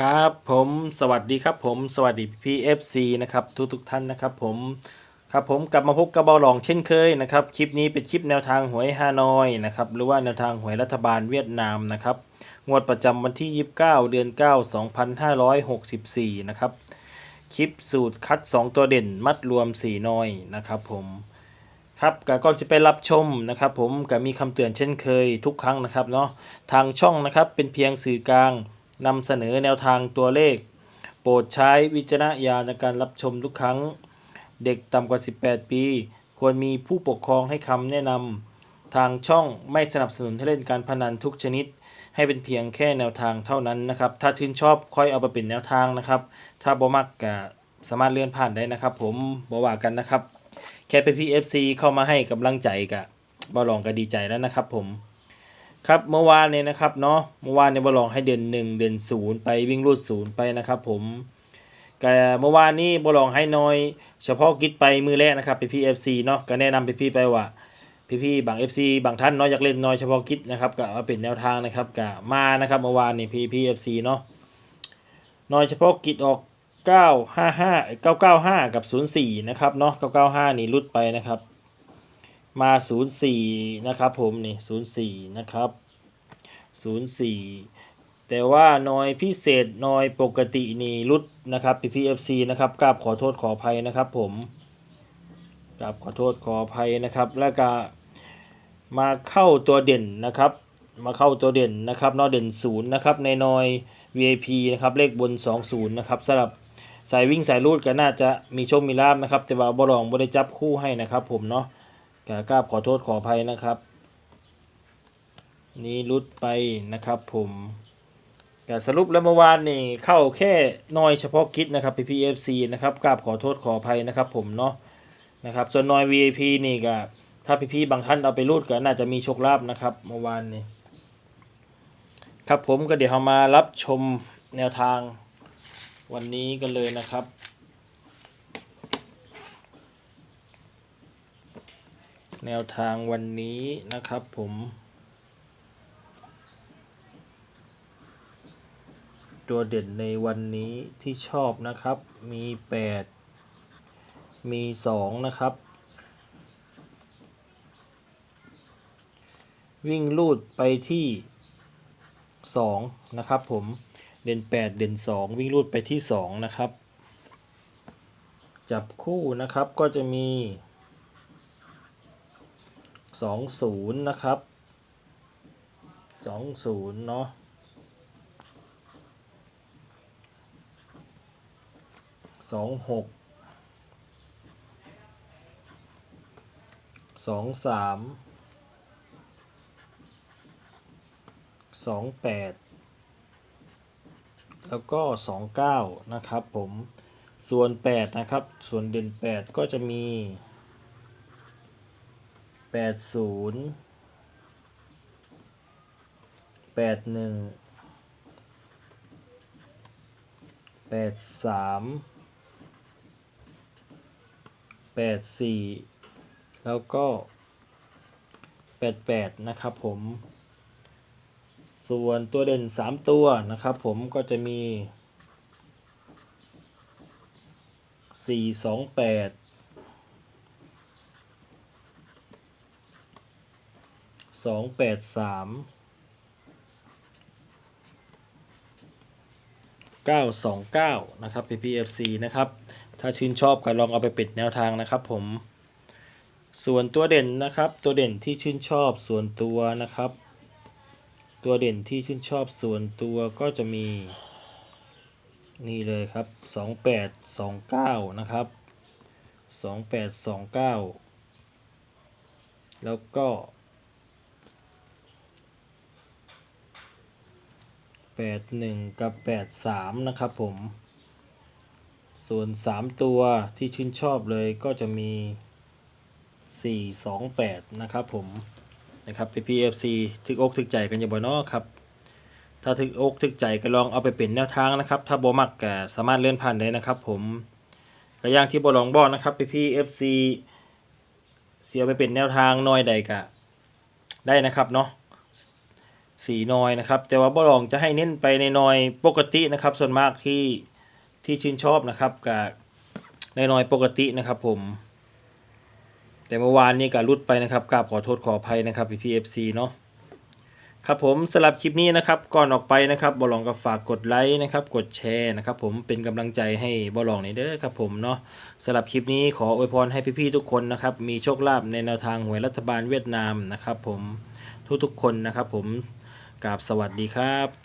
ครับผมสวัสดีครับผมสวัสดีพี่เอฟซีนะครับทุกทุกท่านนะครับผมครับผมกลับมาพบกับเบาหลองเช่นเคยนะครับคลิปนี้เป็นคลิปแนวทางหวยฮานอยนะครับหรือว่าแนวทางหวยรัฐบาลเวียดนามนะครับงวดประจำวันที่ 29 เดือน 9 2564 นะครับคลิปสูตรคัด 2 ตัวเด่นมัดรวม 4 น้อยนะครับผมครับกก่อนจะไปรับชมนะครับผมก็มีคำเตือนเช่นเคยทุกครั้งนะครับเนาะทางช่องนะครับเป็นเพียงสื่อกลาง นำเสนอแนวทางตัวเลข โปรดใช้วิจารณญาณในการรับชมทุกครั้ง เด็กต่ำกว่า 18 ปี ควรมีผู้ปกครองให้คำแนะนำทางช่องไม่สนับสนุนให้เล่นการพนันทุกชนิด ให้เป็นเพียงแค่แนวทางเท่านั้นนะครับ ถ้าชื่นชอบค่อยเอาไปเป็นแนวทางนะครับ ถ้าบ่มักก็สามารถเลื่อนผ่านได้นะครับ ผมบ่ว่ากันนะครับ แค่เป็นพี่ FC เข้ามาให้กำลังใจกะบ่ลองก็ดีใจแล้วนะครับผม ครับเมื่อวานเนี่ยนะครับเนาะเมื่อวานเนี่ยบอลองให้เด่นหนึ่งเด่นศูนย์ไปวิ่งรูดศูนย์ไปนะครับ ผมแต่เมื่อวานนี้บอลองให้น้อย เฉพาะกิจไปมือแรกนะครับไปพี่เอฟซีเนาะก็แนะนำไปพี่ไปว่าพี่พี่ๆบาง FC บางท่านเนาะอยากเล่นน้อยเฉพาะกิจนะครับก็เอาเป็นแนวทางนะครับก็มานะครับเมื่อวานนี่พี่พี่เอฟซีเนาะน้อยเฉพาะกิจออก955 995 กับ 04 นะครับเนาะ995 นี่รุดไปนะครับ มา 04 นะครับผมนี่04 นะครับ 04 แต่ว่าน้อยพิเศษน้อยปกตินี่รุดนะครับ PPFC นะครับกราบขอโทษขออภัยนะครับผมกราบขอโทษขออภัยนะครับ แล้วก็มาเข้าตัวเด่นนะครับ มาเข้าตัวเด่นนะครับนอเด่นศูนย์นะครับในน้อย VIP นะครับเลขบน 20 นะครับสำหรับสายวิ่งสายรูดก็น่าจะมีโชคมีลาบนะครับ แต่ว่าบอลองบ่ได้จับคู่ให้นะครับผมเนาะ กกราบขอโทษขออภัยนะครับ นี่รุดไปนะครับผมแต่สรุปแล้วเมื่อวานนี่เข้าแค่น้อยเฉพาะกิจนะครับ PPFC นะครับกราบขอโทษขออภัยนะครับผมเนาะนะครับส่วนน้อย VIP นี่ก็ถ้าพี่ๆบางท่านเอาไปรูดก็น่าจะมีโชคลาภนะครับเมื่อวานนี่ครับผมก็เดี๋ยวเรามารับชมแนวทางวันนี้กันเลยนะครับ แนวทางวันนี้นะครับผมตัวเด่นในวันนี้ที่ชอบนะครับ มี 8 มี 2 นะครับ วิ่งลูดไปที่ 2 นะครับผมเด่น 8 เด่น 2 วิ่งลูดไปที่ 2 นะครับ จับคู่นะครับก็จะมี สองศูนย์นะครับสองศูนย์เนาะสองหกสองสามสองแปดแล้วก็สองเก้านะครับผมส่วนแปดนะครับ ส่วนเด่นแปดก็จะมี แปดศูนย์แปดหนึ่งแปดสามแปดสี่แล้วก็แปดแปดนะครับผม ส่วนตัวเด่นสามตัวนะครับผมก็จะมีสี่สองแปด สองแปดสามเก้าสองเก้านะครับ PPFC นะครับ ถ้าชื่นชอบก็ลองเอาไปปิดแนวทางนะครับผม ส่วนตัวเด่นนะครับ ตัวเด่นที่ชื่นชอบส่วนตัวนะครับ ตัวเด่นที่ชื่นชอบส่วนตัวก็จะมี นี่เลยครับสองแปดสองเก้านะครับสองแปดสองเก้าแล้วก็ แปดหนึ่งกับแปดสามนะครับผม ส่วนสามตัวที่ชื่นชอบเลยก็จะมีสี่สองแปดนะครับผมนะครับ PPFC ทึกอกทึกใจกันอย่าบ่เนอครับ ถ้าทึกอกทึกใจก็ลองเอาไปเป็นแนวทางนะครับ ถ้าบ่มักก็สามารถเลื่อนผ่านได้นะครับผมก็ย่างที่บ่ลองบอนะครับ PPFC เสียไปเป็นแนวทางน้อยใดก็ได้นะครับเนาะ สีนอยนะครับ แต่ว่าบอลองจะให้เน้นไปในนอยปกตินะครับ ส่วนมากที่ที่ชื่นชอบนะครับกับในนอยปกตินะครับ ผม แต่เมื่อวานนี้ก็รุดไปนะครับกราบขอโทษขออภัยนะครับพี่พีเอฟซีเนาะครับผมสำหรับคลิปนี้นะครับก่อนออกไปนะครับบอลองก็ฝากกดไลค์นะครับ กดแชร์นะครับ ผมเป็นกำลังใจให้บอลองในอยเด้อครับผมเนาะสำหรับคลิปนี้ขออวยพรให้พี่ๆทุกคนนะครับมีโชคลาภในแนวทางหวยรัฐบาลเวียดนามนะครับ ผมทุกๆคนนะครับ ผม กราบสวัสดีครับ